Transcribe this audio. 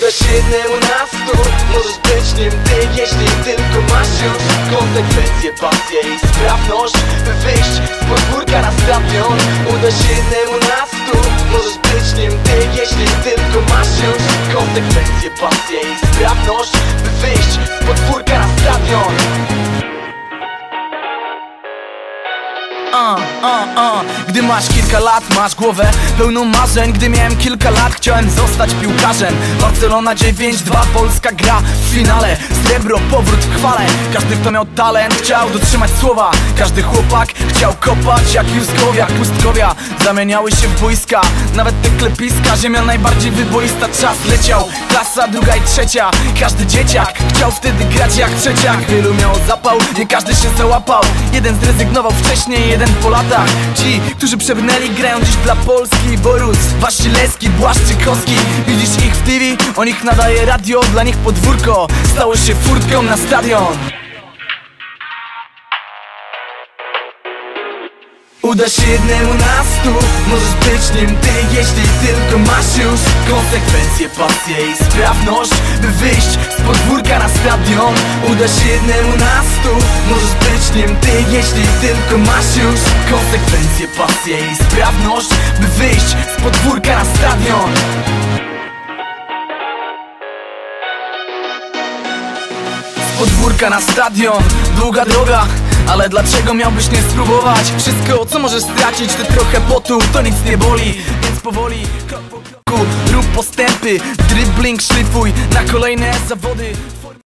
Uda się jednemu na stu Możesz być nim ty, jeśli tylko masz już Konsekwencje, pasję i sprawność By wyjść z podwórka na stadion. Uda się jednemu na stu Możesz być nim ty, jeśli tylko masz już Konsekwencje, pasję i sprawność By wyjść z podwórka na stadion Uh, uh, uh. Gdy masz kilka lat, masz głowę pełną marzeń. Gdy miałem kilka lat, chciałem zostać piłkarzem. Barcelona 9-2, Polska gra w finale. Srebro, powrót w chwale. Każdy kto miał talent, chciał dotrzymać słowa. Każdy chłopak chciał kopać jak Juskowia, Pustkowia. Zamieniały się w boiska, nawet te klepiska Ziemia najbardziej wyboista, czas leciał. Klasa druga i trzecia, każdy dzieciak Chciał wtedy grać jak trzeciak Wielu miało zapał, nie każdy się załapał. Jeden zrezygnował wcześniej, jeden po latach. Ci, którzy przebrnęli, grają dziś dla Polski. Borus, Wasilewski, Błaszczykowski Widzisz ich w TV, o nich nadaje radio Dla nich podwórko. Stało się furtką na stadion Uda się jednemu na stu Możesz być nim ty, jeśli tylko masz już Konsekwencje, pasję i sprawność By wyjść z podwórka na stadion. Uda się jednemu na stu Możesz być nim ty, jeśli tylko masz już Konsekwencje, pasję i sprawność By wyjść z podwórka na stadion. Z podwórka na stadion, długa droga ale dlaczego miałbyś nie spróbować? Wszystko co możesz stracić to trochę potu To nic nie boli, więc powoli Krok po kroku rób postępy Dribbling szlifuj na kolejne zawody